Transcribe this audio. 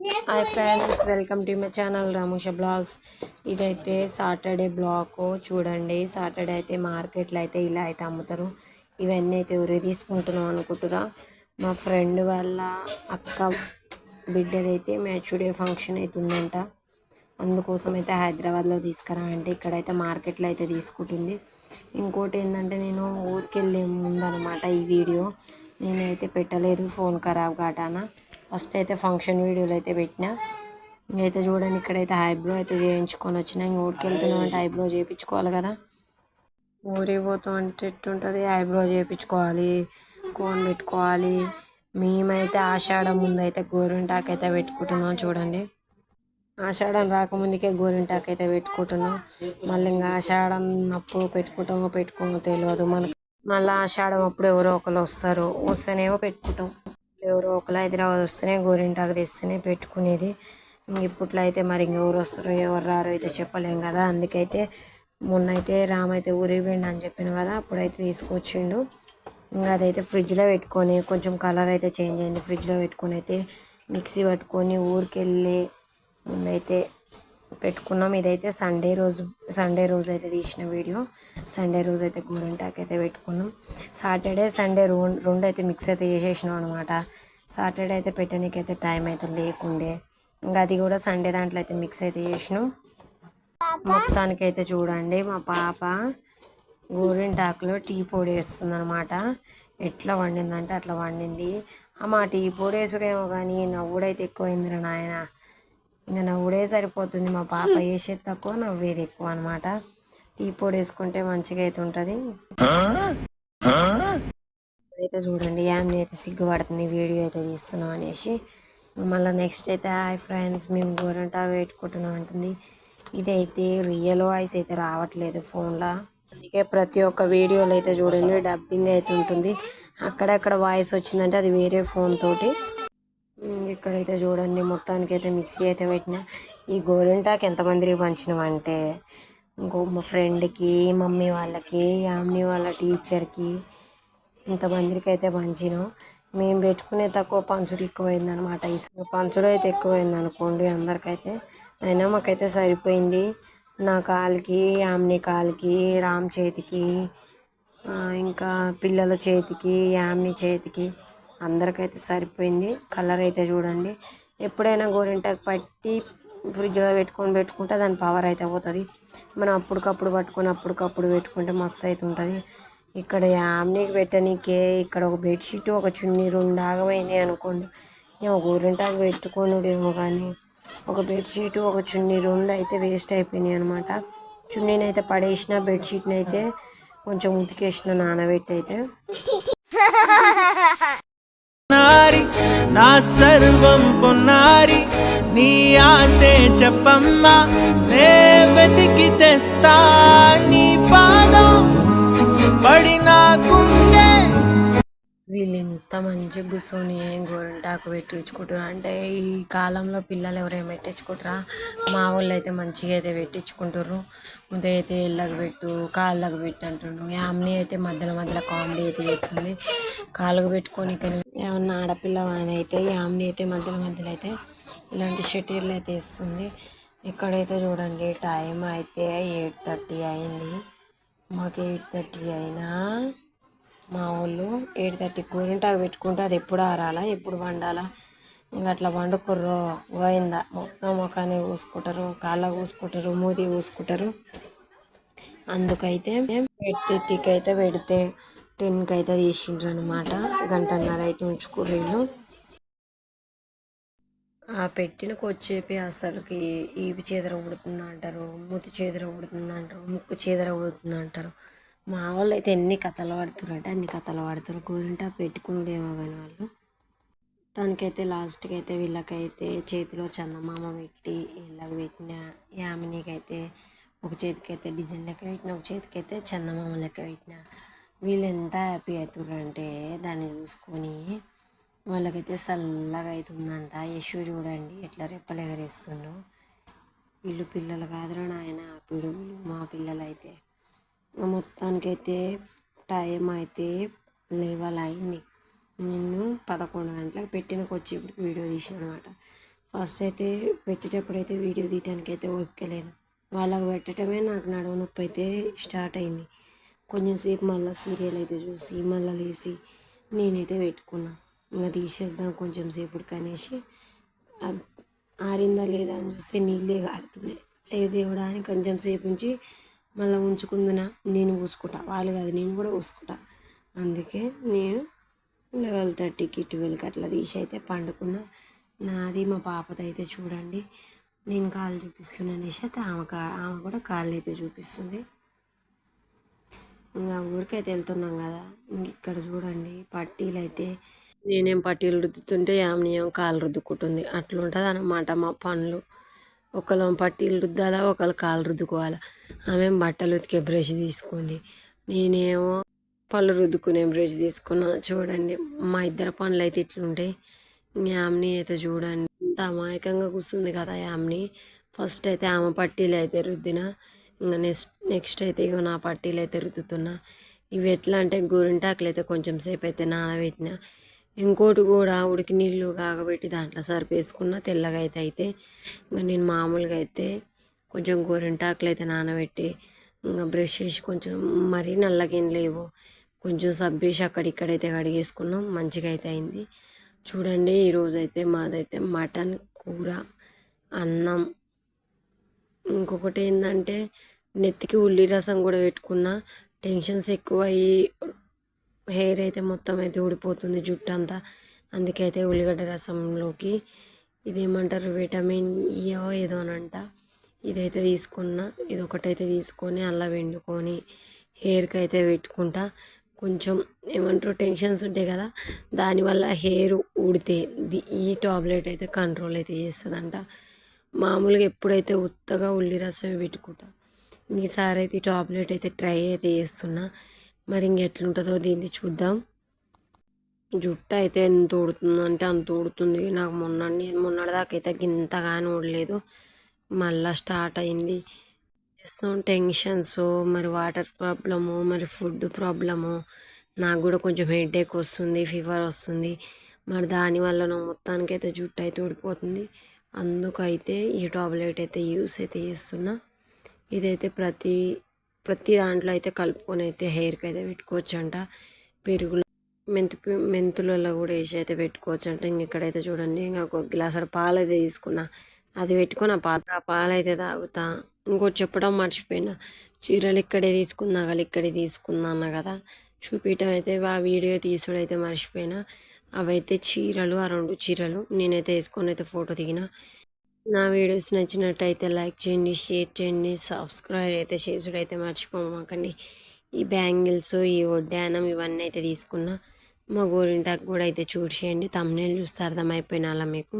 Hi friends welcome to my channel Ramusha vlogs ఇదైతే Saturday blog చూడండి Saturday అయితే మార్కెట్లో అయితే ఇలా అయితే అమ్ముతారు. ఇవన్నీ అయితే ఎవరు తీసుకుంటున్నాం అనుకుంటురా? మా ఫ్రెండ్ వాళ్ళ అక్క బిడ్డదైతే మ్యాచ్ డే ఫంక్షన్ అవుతుందంట అందుకోసం అయితే హైదరాబాద్లో తీసుకురా అంటే ఇక్కడైతే మార్కెట్లో అయితే తీసుకుంటుంది. ఇంకోటి ఏంటంటే నేను ఊరికి వెళ్ళే ముందనమాట ఈ వీడియో. నేనైతే పెట్టలేదు ఫోన్ ఖరాబ్ కాటానా. ఫస్ట్ అయితే ఫంక్షన్ వీడియోలు అయితే పెట్టిన. ఇంకైతే చూడండి ఇక్కడైతే ఐబ్రో అయితే చేయించుకొని వచ్చినా. ఇంక ఊరికి వెళ్తున్నాం అంటే ఐబ్రో చేయించుకోవాలి కదా. ఊరికి పోతాం అంటే ఎట్టుంటుంది ఐబ్రో చేయించుకోవాలి కోన్ పెట్టుకోవాలి. మేమైతే ఆషాఢం ముందు అయితే గోరింటాకు అయితే పెట్టుకుంటున్నాం చూడండి. ఆషాఢం రాకముందుకే గోరింటాకు అయితే పెట్టుకుంటున్నాం. మళ్ళీ ఇంకా ఆషాఢం అప్పుడు పెట్టుకుంటామో పెట్టుకోమో తెలియదు మనకు. మళ్ళీ ఆషాఢం అప్పుడు ఎవరో ఒకరు వస్తారు. వస్తేనేమో పెట్టుకుంటాం. ఎవరో ఒకరు హైదరాబాద్ వస్తేనే గోరింటాకు తెస్తేనే పెట్టుకునేది. ఇప్పట్లో అయితే మరి ఇంకెవరు వస్తారో ఎవరు రారో అయితే చెప్పలేం కదా. అందుకైతే మొన్న అయితే రామ్ అయితే ఊరికి పోయిండు అని చెప్పిన కదా అప్పుడైతే తీసుకొచ్చిండు. ఇంకా అదైతే ఫ్రిడ్జ్లో పెట్టుకొని కొంచెం కలర్ అయితే చేంజ్ అయింది. ఫ్రిడ్జ్లో పెట్టుకొని అయితే మిక్సీ పట్టుకొని ఊరికి వెళ్ళి ముందైతే పెట్టుకున్నాం. ఇదైతే సండే రోజు సండే రోజు అయితే తీసిన వీడియో. సండే రోజు అయితే గోరింటాకు అయితే పెట్టుకున్నాం. సాటర్డే సండే రెండు రెండు అయితే మిక్స్ అయితే చేసేసినాం అనమాట సాటర్డే అయితే పెట్టడానికైతే టైం అయితే లేకుండే. ఇంకా అది కూడా సండే దాంట్లో అయితే మిక్స్ అయితే చేసినాం. మొత్తానికి అయితే చూడండి మా పాప గోరింటాకులో టీ పొడి వేస్తుంది అనమాట ఎట్లా వండిందంటే అట్లా వండింది. మా టీ పొడి వేసుడేమో కానీ నవ్వుడైతే ఎక్కువైందిరా నాయన. ఇంకా నవ్వుడే సరిపోతుంది. మా పాప వేసేది తక్కువ నవ్వేది ఎక్కువ అనమాట టీ పొడి వేసుకుంటే మంచిగా అయితే ఉంటుంది. అయితే చూడండి యామ్ని అయితే సిగ్గుపడుతుంది. వీడియో అయితే తీస్తున్నాం అనేసి. మళ్ళీ నెక్స్ట్ అయితే హాయ్ ఫ్రెండ్స్ మేము గోరంటా పెట్టుకుంటున్నాం అంటుంది. ఇదైతే రియల్ వాయిస్ అయితే రావట్లేదు ఫోన్లో అందుకే ప్రతి ఒక్క వీడియోలో అయితే చూడండి డబ్బింగ్ అయితే ఉంటుంది. అక్కడక్కడ వాయిస్ వచ్చిందంటే అది వేరే ఫోన్ తోటి. ఇక్కడైతే చూడండి మొత్తానికి అయితే మిక్సీ అయితే పెట్టిన. ఈ గోరింటాకు ఎంతమందికి అంటే ఇంకో మా ఫ్రెండ్కి మమ్మీ వాళ్ళకి యామ్ని వాళ్ళ టీచర్కి ఇంతమందికి అయితే పంచినాం. మేము పెట్టుకునే తక్కువ పంచుడు ఎక్కువైందనమాట ఈసారి పంచుడు అయితే ఎక్కువైంది అనుకోండి అందరికైతే. అయినా మాకైతే సరిపోయింది. నా కాలుకి యామ్ని కాలుకి రామ్ చేతికి ఇంకా పిల్లల చేతికి యామ్ని చేతికి అందరికైతే సరిపోయింది. కలర్ అయితే చూడండి. ఎప్పుడైనా గోరింటాకు పట్టి ఫ్రిడ్జ్లో పెట్టుకొని పెట్టుకుంటే దాని పవర్ అయితే పోతుంది. మనం అప్పటికప్పుడు పట్టుకొని అప్పటికప్పుడు పెట్టుకుంటే మస్తు అయితే ఉంటుంది. ఇక్కడ యామ్నీకి పెట్టనీకే ఇక్కడ ఒక బెడ్షీట్ ఒక చున్నీ రెండు ఆగమైంది అనుకోండి. ఏమో గోరింటాకు పెట్టుకోనుడేమో కానీ ఒక బెడ్షీట్ ఒక చున్నీ రెండు అయితే వేస్ట్ అయిపోయినాయి అనమాట చున్నీని అయితే పడేసిన బెడ్షీట్ని అయితే కొంచెం ఉతికేసిన నానబెట్టి అయితే. నారి నా సర్వం పొన్నారి నీ ఆశే చెప్పమ్మా నే వెతికి తెస్తా నీ పాదం పడిన గుండె. వీళ్ళు ఇంత మంచిగా కూర్చొని గోరింటాకు పెట్టించుకుంటారు అంటే ఈ కాలంలో పిల్లలు ఎవరైనా పెట్టించుకుంటారా మా వాళ్ళు అయితే మంచిగా అయితే పెట్టించుకుంటారు ఉదయం అయితే ఇళ్ళకి పెట్టు కాళ్ళకు పెట్టు అంటుండ్రు. యామ్ని అయితే మధ్యలో మధ్యలో కామెడీ అయితే చేస్తుంది. కాళ్ళకు పెట్టుకొని కానీ ఏమన్నా ఆడపిల్ల అని అయితే యామ్ని అయితే మధ్యలో మధ్యలో అయితే ఇలాంటి షెటీర్లు అయితే ఇస్తుంది. ఇక్కడైతే చూడండి టైం అయితే ఎయిట్ థర్టీ అయింది. మాకు ఎయిట్ థర్టీ అయినా మా వాళ్ళు ఎయిట్ థర్టీ కూరింట పెట్టుకుంటే అది ఎప్పుడు ఆరాలా ఎప్పుడు వండాలా? ఇంకా అట్లా వండుకుర్రో గోయిందా మొత్తం ముఖాన్ని కూసుకుంటారు కాళ్ళ కూసుకుంటారు మూతి కూసుకుంటారు అందుకైతే ఎయిట్ థర్టీకి అయితే పెడితే టెన్కి అయితే తీసిండ్రు అనమాట గంటన్నర అయితే ఉంచుకుర్రు ఆ పెట్టిన కొచ్చేపి అసలుకి ఈపి చేదర ఉడుతుంది అంటారు మూతి చేదర ఉడుతుంది అంటారు ముక్కు చేదర ఉడుతుంది అంటారు మా వాళ్ళు అయితే ఎన్ని కథలు పడుతున్నారు అంటే అన్ని కథలు పడతారు పెట్టుకున్నాడు ఏమో కానీ వాళ్ళు. తనకైతే లాస్ట్కి అయితే వీళ్ళకైతే చేతిలో చందమామ పెట్టి వీళ్ళకి పెట్టిన యామినికి అయితే ఒక చేతికి అయితే డిజైన్ లెక్క పెట్టిన ఒక చేతికి అయితే చందమామ లెక్క పెట్టిన. వీళ్ళు ఎంత హ్యాపీ అవుతున్నారు అంటే దాన్ని చూసుకొని వాళ్ళకైతే చల్లగా అవుతుందంట యశు చూడండి ఎట్లా రెప్పలు ఎగరేస్తుండో వీళ్ళు పిల్లలు కాదురా నాయన పిడుగులు మా పిల్లలు అయితే మొత్తానికైతే టైం అయితే లెవెల్ అయింది నేను పదకొండు గంటలకు పెట్టిన వచ్చి ఇప్పుడు వీడియో తీసిన అనమాట ఫస్ట్ అయితే పెట్టేటప్పుడు అయితే వీడియో తీయటానికి అయితే ఓపికలేదు వాళ్ళకి పెట్టడమే నాకు నడుము నొప్పి అయితే స్టార్ట్ అయింది. కొంచెంసేపు మళ్ళీ సీరియల్ అయితే చూసి మళ్ళీ లేచి నేనైతే పెట్టుకున్నా. ఇంకా తీసేద్దాం కొంచెం సేపుడికి అనేసి ఆరిందా లేదా అని చూస్తే నీళ్ళే కారుతున్నాయి. అయ్యో దేవుడా అని కొంచెం సేపు ఉంచి మళ్ళీ ఉంచుకుందునా నేను పూసుకుంటా. వాళ్ళు కాదు నేను కూడా పూసుకుంటా. అందుకే నేను లెవెల్ థర్టీకి ట్వెల్వ్కి అట్లా తీసి అయితే పండుకున్నా. నాది మా పాపది అయితే చూడండి. నేను కాళ్ళు చూపిస్తున్నాను అనేసి అయితే ఆమె కా ఆమె కూడా కాళ్ళు అయితే చూపిస్తుంది. ఇంకా ఊరికైతే వెళ్తున్నాం కదా. ఇంక ఇక్కడ చూడండి పట్టీలు అయితే నేనేం పట్టీలు రుద్దుతుంటే ఆమె ఏం కాలు రుద్దుకుంటుంది. అట్లుంటుంది అనమాట మా పనులు. ఒకళ్ళం పట్టీలు రుద్దాలా ఒకళ్ళు కాలు రుద్దుకోవాలా. ఆమె బట్టలు ఉతికే బ్రష్ తీసుకుంది. నేనేమో పళ్ళు రుద్దుకునే బ్రష్ తీసుకున్నా. చూడండి మా ఇద్దరు పనులు అయితే ఇట్లుంటాయి యామ్ని అయితే చూడండి. ఇంత అమాయకంగా కూర్చుంది కదా యామ్ని ఫస్ట్ అయితే ఆమె పట్టీలు అయితే రుద్దిన ఇంకా నెక్స్ట్ నెక్స్ట్ అయితే ఇక నా పట్టీలు అయితే రుద్దుతున్నా. ఇవి ఎట్లా అంటే గోరింటాకులు అయితే కొంచెం సేపు అయితే నానబెట్టిన. ఇంకోటి కూడా ఉడికి నీళ్ళు కాగబెట్టి దాంట్లో సరిపేసుకున్న తెల్లగా అయితే అయితే ఇంకా నేను మామూలుగా అయితే కొంచెం గోరింటాకులు అయితే నానబెట్టి ఇంకా బ్రష్ చేసి కొంచెం మరీ నల్లగేం లేవు. కొంచెం సబ్బేసి అక్కడిక్కడైతే కడిగేసుకున్నాం మంచిగా అయితే అయింది. చూడండి ఈరోజు అయితే మాదైతే మటన్ కూర అన్నం. ఇంకొకటి ఏంటంటే నెత్తికి ఉల్లి రసం కూడా పెట్టుకున్న. టెన్షన్స్ ఎక్కువ అయ్యి హెయిర్ అయితే మొత్తం అయితే ఊడిపోతుంది జుట్టు అంతా. అందుకే అయితే ఉల్లిగడ్డ రసంలోకి ఇదేమంటారు విటమిన్ ఈయో ఏదో అని అంట. ఇదైతే తీసుకున్న ఇది ఒకటైతే తీసుకొని అలా వెండుకొని హెయిర్కి అయితే పెట్టుకుంటా. కొంచెం ఏమంటారు టెన్షన్స్ ఉంటాయి కదా దానివల్ల హెయిర్ ఊడితే ఈ టాబ్లెట్ అయితే కంట్రోల్ అయితే చేస్తుందంట. మామూలుగా ఎప్పుడైతే ఉత్తగా ఉల్లి రసమే పెట్టుకుంటా. ఈసారి అయితే ఈ టాబ్లెట్ అయితే ట్రై అయితే చేస్తున్నా. మరి ఇంకెట్లుంటుందో దీన్ని చూద్దాం. జుట్టు అయితే ఎంత ఊడుతుంది అంటే అంత ఊడుతుంది. నాకు మొన్న మొన్నటిదాకా అయితే గింతగానే ఊడలేదు. మళ్ళా స్టార్ట్ అయింది. చేస్తాం టెన్షన్స్ మరి వాటర్ ప్రాబ్లము మరి ఫుడ్ ప్రాబ్లము. నాకు కూడా కొంచెం హెడేక్ వస్తుంది ఫీవర్ వస్తుంది. మరి దానివల్ల నా మొత్తానికి అయితే జుట్టు అయితే ఊడిపోతుంది. అందుకైతే ఈ టాబ్లెట్ అయితే యూస్ అయితే చేస్తున్నా. ఇదైతే ప్రతి ప్రతి దాంట్లో అయితే కలుపుకొని అయితే హెయిర్కి అయితే పెట్టుకోవచ్చు అంట పెరుగులో మెంతు మెంతులలో కూడా వేసి అయితే పెట్టుకోవచ్చు అంట ఇంక ఇక్కడైతే చూడండి ఇంకా ఒక గ్లాస్ పాలు అయితే తీసుకున్నా. అది పెట్టుకొని ఆ పాత ఆ పాలు అయితే తాగుతా. ఇంకోటి చెప్పడం మర్చిపోయినా. చీరలు ఇక్కడే తీసుకున్నా కదా ఇక్కడే తీసుకున్నా అన్న కదా. చూపించడం అయితే ఆ వీడియో తీసుడు అయితే మర్చిపోయినా. అవైతే చీరలు ఆ రెండు చీరలు నేనైతే వేసుకొని అయితే ఫోటో దిగిన. నా వీడియోస్ నచ్చినట్టయితే లైక్ చేయండి షేర్ చేయండి సబ్స్క్రైబ్ అయితే చేసుడైతే అయితే మర్చిపోమాకండి ఈ బ్యాంగిల్స్ ఈ వడ్డానం ఇవన్నీ అయితే తీసుకున్నా. మా గోరింటాకు కూడా అయితే చూసేయండి తమ్నేలు చూస్తే అర్థమైపోయిన అలా మీకు.